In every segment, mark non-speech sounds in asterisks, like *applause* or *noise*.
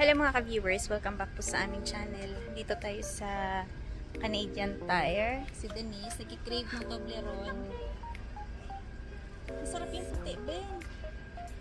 Hello mga ka-viewers, welcome back po sa aming channel. Dito tayo sa Canadian Tire. Si Denise, nagkikrave ng Toblerone. Masarap yung puti, Ben.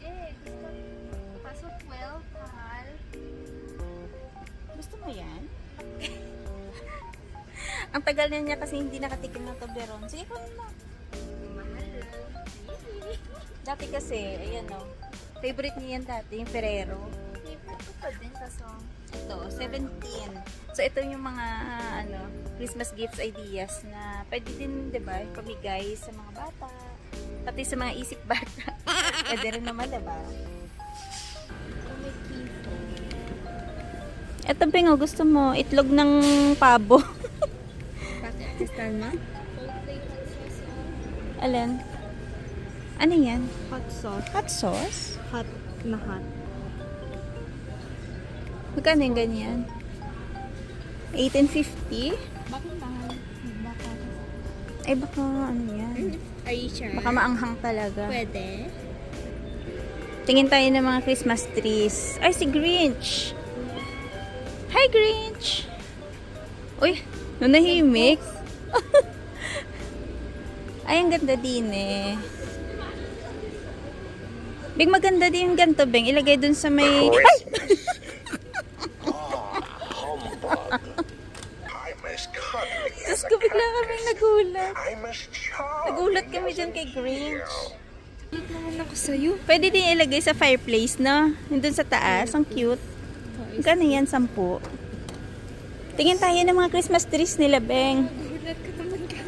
Eh, gusto Paso 12, mahal. Gusto mo yan? *laughs* Ang tagal na niya kasi hindi nakatikim ng Toblerone. Sige, kunin mo. Mahal. Dati kasi, ayan o. Favorite niya yan dati, yung Ferrero. Pa din. Ito, 17. So, ito yung mga, ano, Christmas gifts ideas na pwede din, di ba, pamigay sa mga bata. Pati sa mga isip bata. *laughs* pwede rin naman, di ba? Oh. Ito, Bingo, gusto mo, itlog ng pabo. *laughs* Bakit? Kristal ma? Alin? Ano yan? Hot sauce. Hot sauce? Hot na hot. Magkano yung ganyan? 1850? Bakit mahal? Ay, baka ano yan? Are you sure? Baka maanghang talaga. Pwede. Tingin tayo ng mga Christmas trees. Ay, si Grinch! Hi, Grinch! Uy, nanahimik. *laughs* Ay, ang ganda din eh. Bing, maganda din yung ganito, Bing. Ilagay dun sa may... Ay! Nagulat. Nagulat kami dyan kay Grinch. Ulit naman ako sa'yo. Pwede din ilagay sa fireplace, no? Yung dun sa taas. Ang cute. Magkano yan? Sampu. Tingin tayo ng mga Christmas trees nila, Beng. Gulat ka naman ka.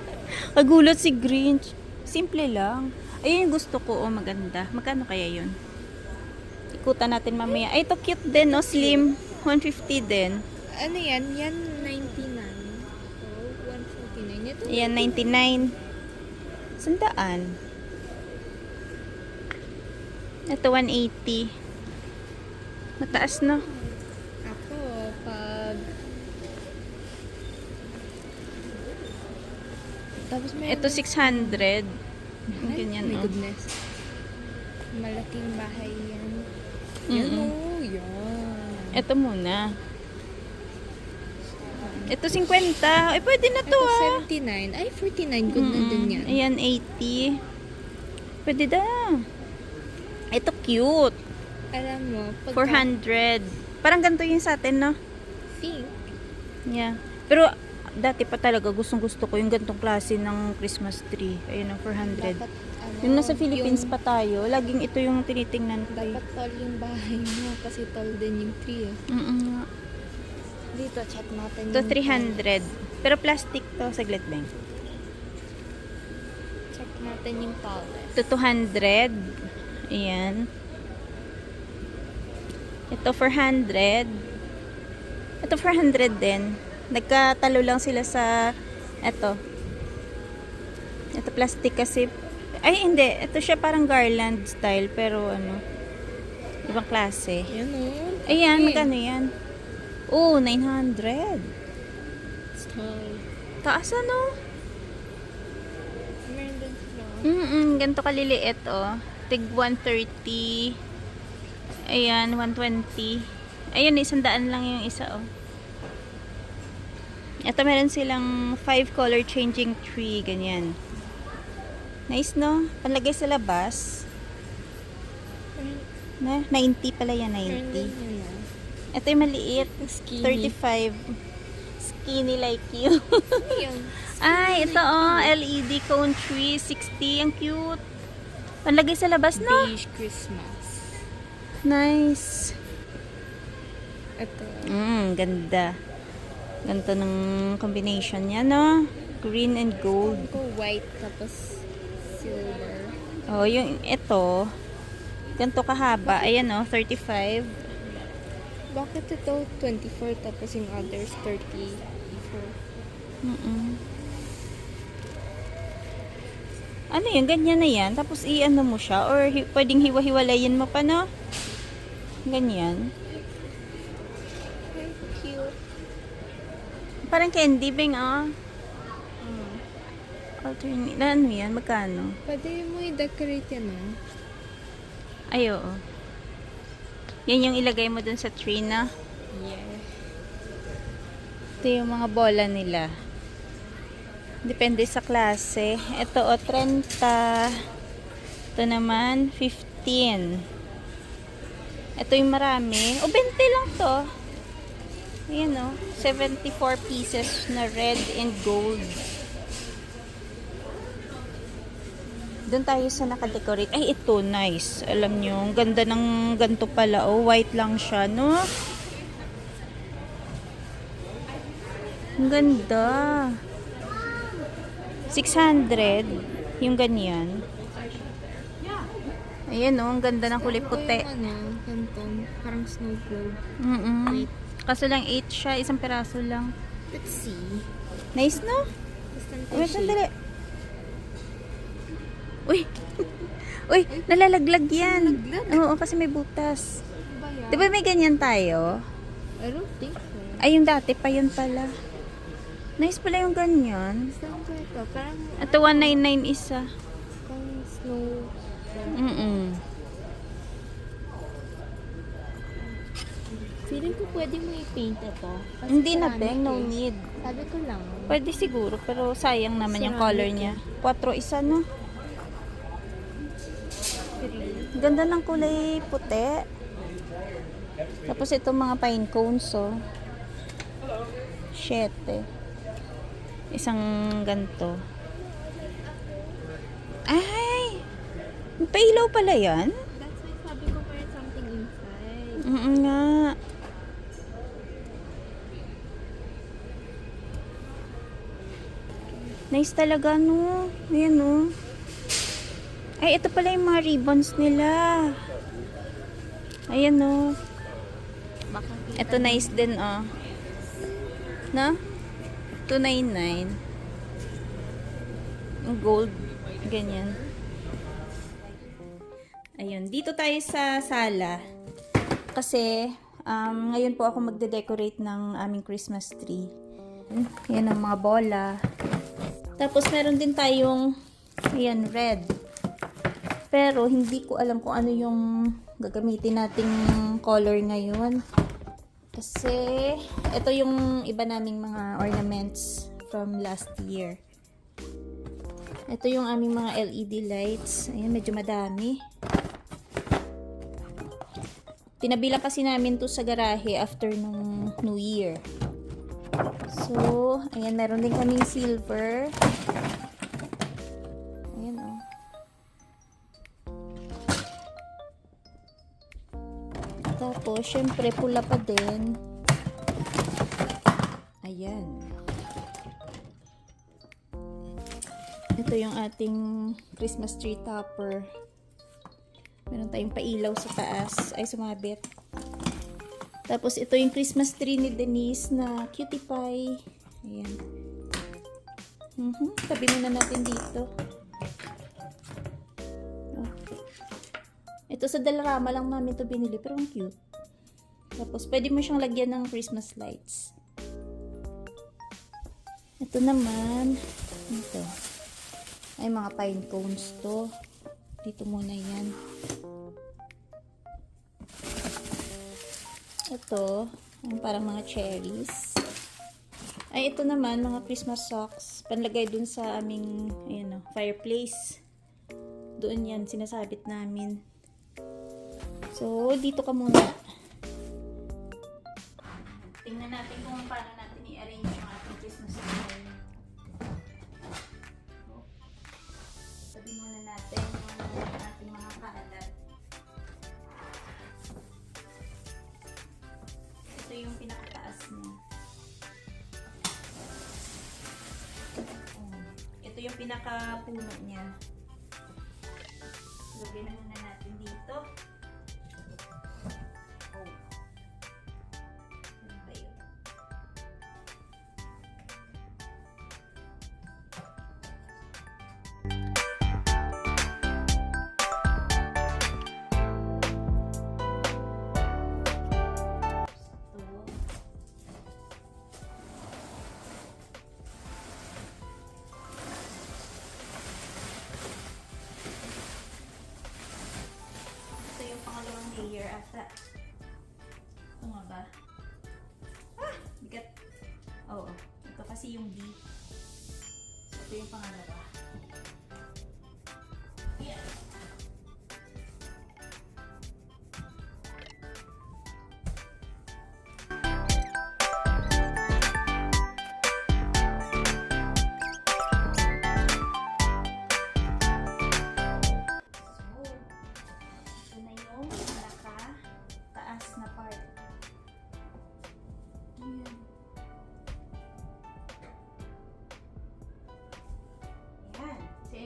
*laughs* Kagulat si Grinch. Simple lang. Ayun yung gusto ko. Oh, maganda. Magkano kaya yun? Ikutan natin mamaya. Ay, ito cute din, no? Slim. 150 din. Ano yan? Yan 99. So, 149. Ito Ayan, 99. Sandaan. Ito, 180. Mataas, no? Ako, pag... Tapos may... Ito, 600. Ang Ganyan, My oh. goodness. Malaking bahay yan. Yan o, yan. Ito muna. Ito, 50. Ay, pwede na to, Ito, ah. 79. Ay, 49. Good na Mm-mm. din yan. Ayan, 80. Pwede na. Ito cute. Alam mo, pag 400. Parang ganito yung sa atin, no? think, Yeah. Pero, dati pa talaga, gustong gusto ko yung gantong klase ng Christmas tree. Ayun, ang 400. dapat, ano, Yung nasa Philippines yung- pa tayo, laging ito yung tinitingnan ko. eh. Dapat tall yung bahay mo kasi tall din yung tree. eh. Mm-mm nga. Dito, check natin yung 300. Pero plastic to, saglit tall. Check natin yung tallest. Ito, 200. Ayan. Ito, 400. Ito, 400 din. Nagkatalo lang sila sa, ito. Ito, plastic kasi. Ay, hindi. Ito siya parang garland style, pero ano, ibang klase. Yan o. Ayan, magkano yan? Oh, 900. It's tall. Taas ano? Meron din sila. Mm-mm, ganito kaliliit, oh. Tig 130. Ayan, 120. Ayun, isang daan lang yung isa, oh. Ito, meron silang 5 color changing tree, ganyan. Nice, no? Panlagay sa labas. Na, 90 pala yan, Meron din 90. Ito yung maliit, Skinny. 35. Skinny like you. *laughs* Ay, ito oh, LED cone tree, 60. Ang cute. Panlagay sa labas, no? Beige Christmas. Nice. Ito. Mm, ganda. Ganito ng combination niya, no? Green and gold. Ko white tapos silver. Oh, yung ito, ganito kahaba. Ayan, oh, 35. Bakit ito 24 tapos yung others 34? Mm-mm. Ano yun? Ganyan na yan. Tapos i-ano mo siya. Or hi- pwedeng hiwa-hiwalayin mo pa, no? Ganyan. Cute. Parang candy bing, ah. Alternate. Na ano yan? Magkano? Pwede mo i-decorate yan ah. Ay, oo. Yan yung ilagay mo dun sa tree na. Yes. Ito yung mga bola nila. Depende sa klase. Ito o, 30. Ito naman, 15. Ito yung marami. O, 20 lang to. Ayan o. 74 pieces na red and gold. Doon tayo sa nakadecorate. Ay, ito, nice. Alam nyo, ang ganda ng ganto pala. Oh, white lang siya, no? Ang ganda. 600. Yung ganyan. Ayan, oh, ang ganda ng kulay puti. Ano, kantong, parang snow globe. Mm-mm. Kaso lang 8 siya, isang piraso lang. Let's see. Nice, no? Basta Uy, sandali. Uy! Uy, nalalaglag yan. Nalalaglag? Oo, kasi may butas. yan? Di ba may ganyan tayo? I don't think so. Ay, yung dati pa yun pala. Nice pala yung ganyan. Saan ko ito? Parang, Ito, 199 isa. parang snow. Mm-mm. Feeling ko pwede mo i-paint ito. Kasi Hindi na, Beng. No eh. need. Sabi ko lang. Pwede siguro, pero sayang naman yung color niya. 4 isa, no? Ganda ng kulay puti. Tapos itong mga pine cones, oh. Siyete. Isang ganto. Ay! Pailaw pala yan? That's why sabi ko something inside. Mm nga. Nice talaga, no? Ayan, no? Ay, ito pala yung mga ribbons nila. Ayan, no? Ito nice din, oh. No? 299. Yung gold. Ganyan. Ayun. Dito tayo sa sala. Kasi, um, ngayon po ako magde-decorate ng aming Christmas tree. Yan ang mga bola. Tapos, meron din tayong, ayan, red. Pero, hindi ko alam kung ano yung gagamitin nating color ngayon. Kasi, ito yung iba naming mga ornaments from last year. Ito yung aming mga LED lights. Ayan, medyo madami. Tinabilan kasi namin to sa garahe after nung New Year. So, ayan, meron din kaming silver. Tapos, syempre, pula pa din. Ayan. Ito yung ating Christmas tree topper. Meron tayong pailaw sa taas. Ay, sumabit. Tapos, ito yung Christmas tree ni Denise na cutie pie. Ayan. Mhm. Tabi muna natin dito. Okay. Ito sa Dalarama lang namin to binili, pero ang cute. Tapos, pwede mo siyang lagyan ng Christmas lights. Ito naman, ito. Ay, mga pine cones to. Dito muna yan. Ito, yung parang mga cherries. Ay, ito naman, mga Christmas socks. Panlagay dun sa aming, ayan o, fireplace. Doon yan, sinasabit namin. So, dito ka muna. Paano natin i-arrange yung ating Christmas tree. Sabi muna natin yung ating mga kaalat. Ito yung pinakataas niya. Ito yung pinakapuno niya. ata. Ito nga ba? Ah! Bigat. Oo. Ito kasi yung D. So, ito yung pangalawa.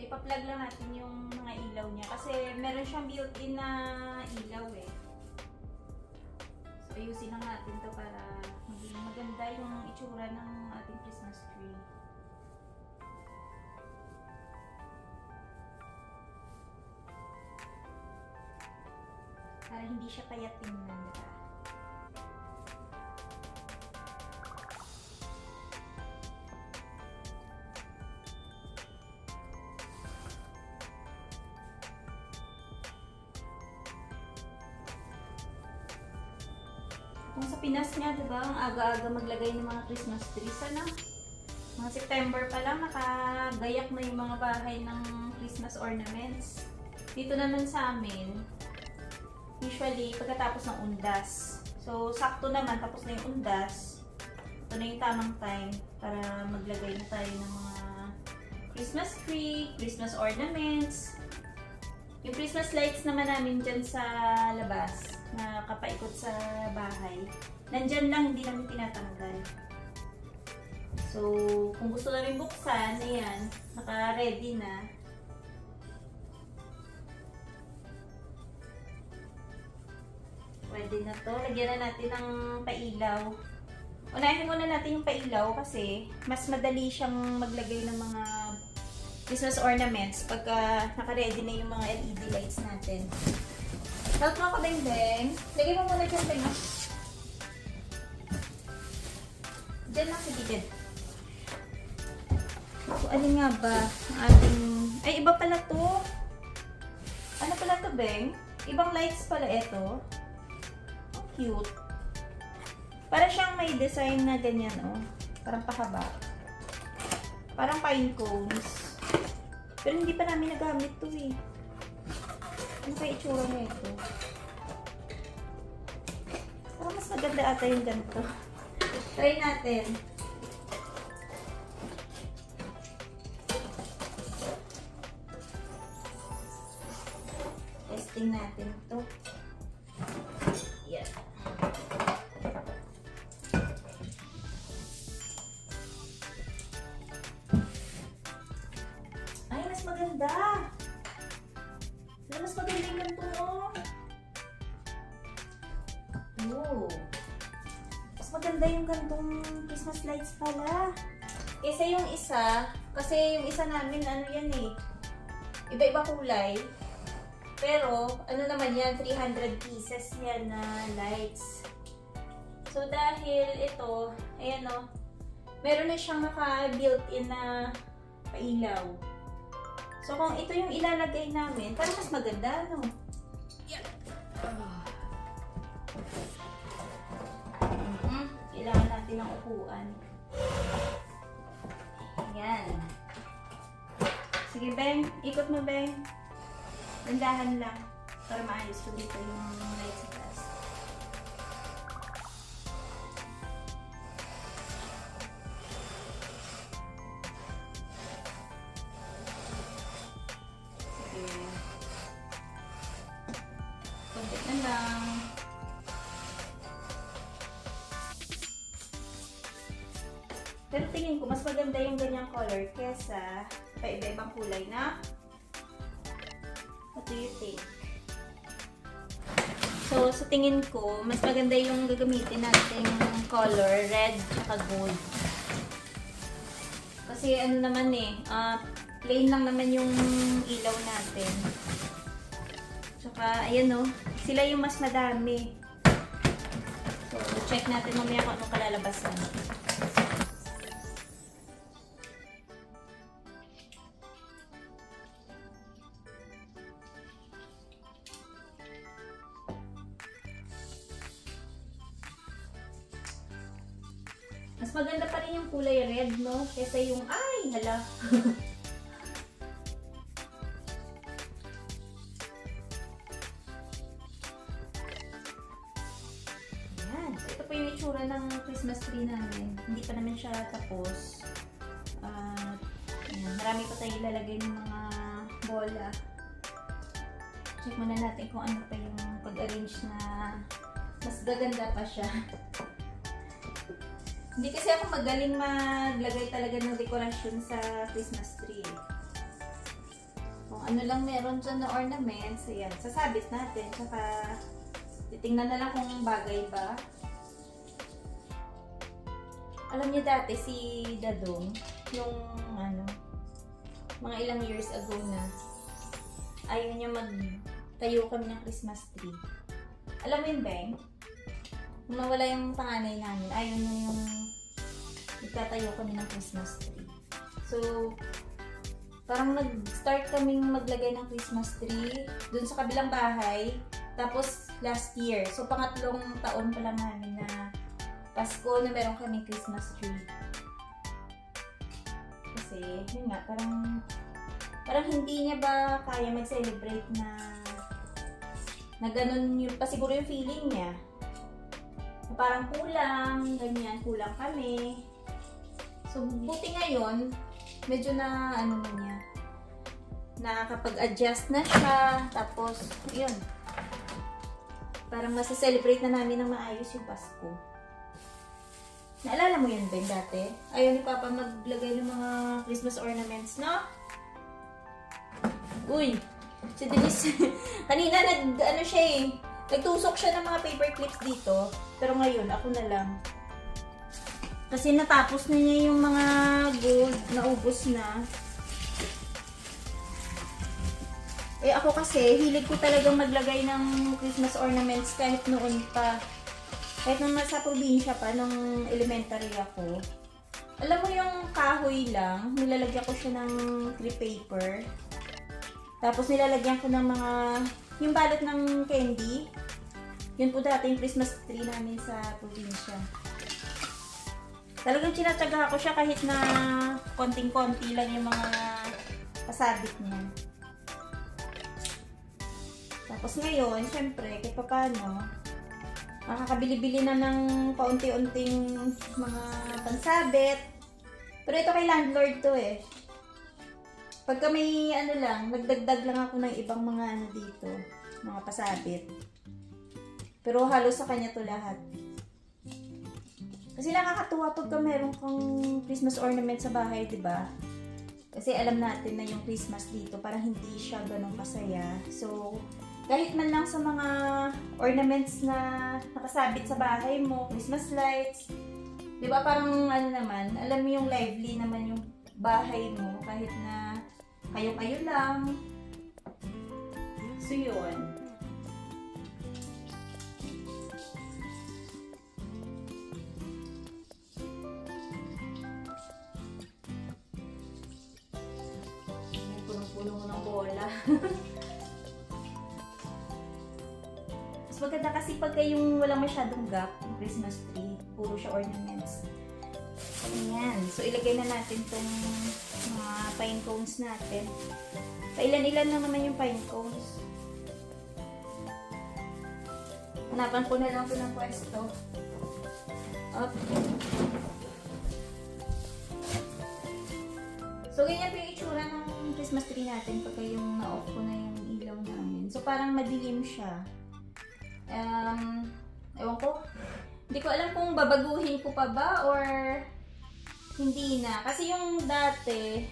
Ipa-plug lang natin yung mga ilaw niya. Kasi meron siyang built-in na ilaw eh. So, ayusin lang natin to para maging maganda yung itsura ng ating Christmas tree. Para hindi siya payat tingnan, di Pinas nga, di ba, ang aga-aga maglagay ng mga Christmas trees, ano? Mga September pa lang, nakagayak na yung mga bahay ng Christmas ornaments. Dito naman sa amin, usually pagkatapos ng undas. So, sakto naman, tapos na yung undas. Ito na yung tamang time para maglagay na tayo ng mga Christmas tree, Christmas ornaments. Yung Christmas lights naman namin dyan sa labas na kapaikot sa bahay. Nandyan lang, hindi namin tinatanggal. So, kung gusto namin buksan, ayan, naka-ready na. Pwede na to. Lagyan na natin ng pailaw. Unahin muna natin yung pailaw kasi mas madali siyang maglagay ng mga Christmas ornaments pagka naka-ready na yung mga LED lights natin. Help mo ako, Beng Beng. Lagay mo muna dyan, Beng. Diyan lang, sige, dyan. So, alin nga ba ang ating... Ay, iba pala to. Ano pala to, Beng? Ibang lights pala ito. Ang cute. Para siyang may design na ganyan, oh. Parang pahaba. Parang pine cones. Pero hindi pa namin nagamit to, eh. Ano kaya itsura na ito? Parang mas maganda ata yung ganito. Try natin. Namin, ano yan eh, iba-iba kulay. Pero, ano naman yan, 300 pieces yan na lights. So, dahil ito, ayan o, meron na siyang naka-built-in na pailaw. So, kung ito yung ilalagay namin, parang mas maganda, no? Mhm. Kailangan natin ng upuan. Ayan. Sige, Beng. Ikot mo, Beng. Dandahan lang. Para maayos ko dito yung light sa taas. Sige. Kunti na lang. Pero tingin ko, mas maganda yung ganyang color kesa pa iba-ibang kulay na. What do you think? So, sa tingin ko, mas maganda yung gagamitin nating color, red at gold. Kasi ano naman eh, ah, plain lang naman yung ilaw natin. Tsaka, ayan o, sila yung mas madami. So, check natin mamaya kung anong kalalabasan. Maganda pa rin yung kulay red, no? Kesa yung, ay, hala. *laughs* Ayan. Ito po yung itsura ng Christmas tree namin. Hindi pa naman siya tapos. At, ayan, marami pa tayo ilalagay ng mga bola. Check muna natin kung ano pa yung pag-arrange na mas gaganda pa siya. *laughs* Hindi kasi ako magaling maglagay talaga ng dekorasyon sa Christmas tree. Kung ano lang meron dyan na ornaments, ayan, sasabit natin. Tsaka, titingnan na lang kung bagay ba. Alam niyo dati, si Dadong, yung ano, mga ilang years ago na, ayaw niya magtayo kami ng Christmas tree. Alam mo yung Beng? Nawala yung panganay namin, ayaw niya yung magtatayo kami ng Christmas tree. So, parang nag-start kaming maglagay ng Christmas tree dun sa kabilang bahay. Tapos, last year. So, pangatlong taon pa lang namin na Pasko na meron kaming Christmas tree. Kasi, yun nga, parang parang hindi niya ba kaya mag-celebrate na na ganun yung, pa yung feeling niya. Parang kulang, ganyan, kulang kami. So, buti ngayon, medyo na, ano na niya, nakakapag-adjust na siya. Tapos, yun. Parang masaselebrate na namin ng maayos yung Pasko. Naalala mo yun, Ben, dati? Ayaw ni Papa maglagay ng mga Christmas ornaments, no? Uy! Si Denise, *laughs* kanina nag, ano siya eh, nagtusok siya ng mga paper clips dito. Pero ngayon, ako na lang. Kasi natapos na niya yung mga gold, naubos na. Eh ako kasi, hilig ko talagang maglagay ng Christmas ornaments kahit noon pa. Kahit nung nasa probinsya pa, nung elementary ako. Alam mo yung kahoy lang, nilalagyan ko siya ng crepe paper. Tapos nilalagyan ko ng mga, yung balot ng candy. Yun po dati yung Christmas tree namin sa probinsya. Talagang tinatsaga ko siya kahit na konting-konti lang yung mga pasabit niya. Tapos ngayon, syempre, kahit paano, makakabili-bili na ng paunti-unting mga pansabit. Pero ito kay landlord to eh. Pagka may ano lang, nagdagdag lang ako ng ibang mga ano dito, mga pasabit. Pero halos sa kanya to lahat. Kasi nakakatuwa pagka meron kang Christmas ornament sa bahay, di ba? Kasi alam natin na yung Christmas dito, parang hindi siya ganun kasaya. So, kahit man lang sa mga ornaments na nakasabit sa bahay mo, Christmas lights, di ba parang ano naman, alam mo yung lively naman yung bahay mo, kahit na kayo-kayo lang. So, yun. Punong-puno ng bola. *laughs* Mas maganda kasi pagka yung walang masyadong gap, yung Christmas tree, puro siya ornaments. Ayan. So, ilagay na natin tong mga pine cones natin. Pailan-ilan lang naman yung pine cones. Hanapan ko na lang ito ng pwesto. Up. So, ganyan po yung itsura ng Christmas tree natin pagka yung na-off ko na yung ilaw namin. So, parang madilim siya. Um, ewan ko. Hindi ko alam kung babaguhin ko pa ba or hindi na. Kasi yung dati,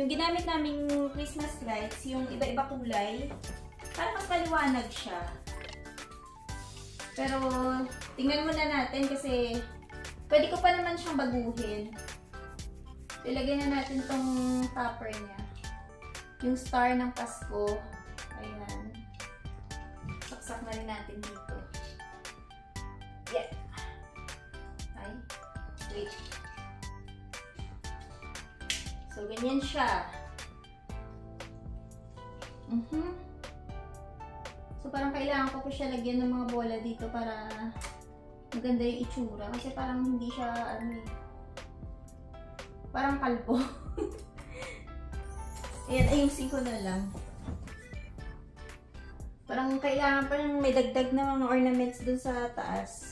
yung ginamit naming Christmas lights, yung iba-iba kulay, parang mas maliwanag siya. Pero, tingnan muna natin kasi pwede ko pa naman siyang baguhin. Ilagay na natin tong topper niya. Yung star ng Pasko. Ayan. Saksak na rin natin dito. Yeah. Ay. Wait. So, ganyan siya. Mhm. So, parang kailangan ko po siya lagyan ng mga bola dito para maganda yung itsura. Kasi parang hindi siya, ano eh, parang kalbo. *laughs* Ayan, ayusin ko na lang. Parang kailangan pa may dagdag na mga ornaments dun sa taas.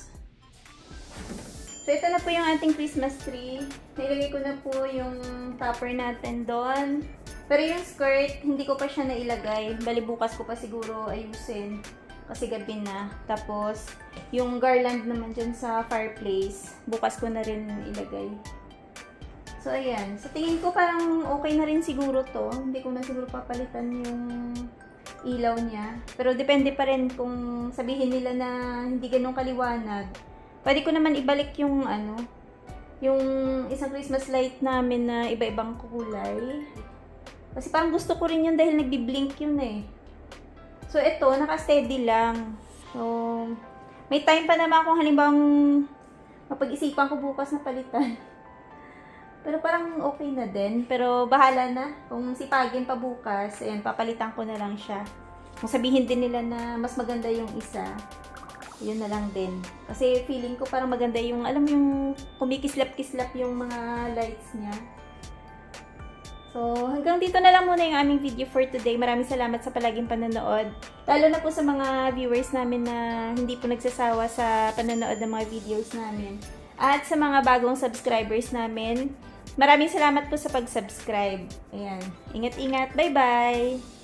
So, ito na po yung ating Christmas tree. Nilagay ko na po yung topper natin doon. Pero yung skirt, hindi ko pa siya nailagay. Bali, bukas ko pa siguro ayusin. Kasi gabi na. Tapos, yung garland naman dyan sa fireplace, bukas ko na rin ilagay. So, ayan. Sa tingin ko parang okay na rin siguro to. Hindi ko na siguro papalitan yung ilaw niya. Pero depende pa rin kung sabihin nila na hindi ganun kaliwanag. Pwede ko naman ibalik yung ano, yung isang Christmas light namin na iba-ibang kulay. Kasi parang gusto ko rin yun dahil nagbi-blink yun eh. So, ito, naka-steady lang. So, may time pa naman kung halimbawa mapag-isipan ko bukas na palitan. *laughs* Pero parang okay na din. Pero bahala na. Kung sipagin pa bukas, ayan, papalitan ko na lang siya. Kung sabihin din nila na mas maganda yung isa, yun na lang din. Kasi feeling ko parang maganda yung, alam yung kumikislap-kislap yung mga lights niya. So, hanggang dito na lang muna yung aming video for today. Maraming salamat sa palaging panonood. Lalo na po sa mga viewers namin na hindi po nagsasawa sa panonood ng mga videos namin. At sa mga bagong subscribers namin, maraming salamat po sa pag-subscribe. Ayan. Ingat-ingat. Bye-bye!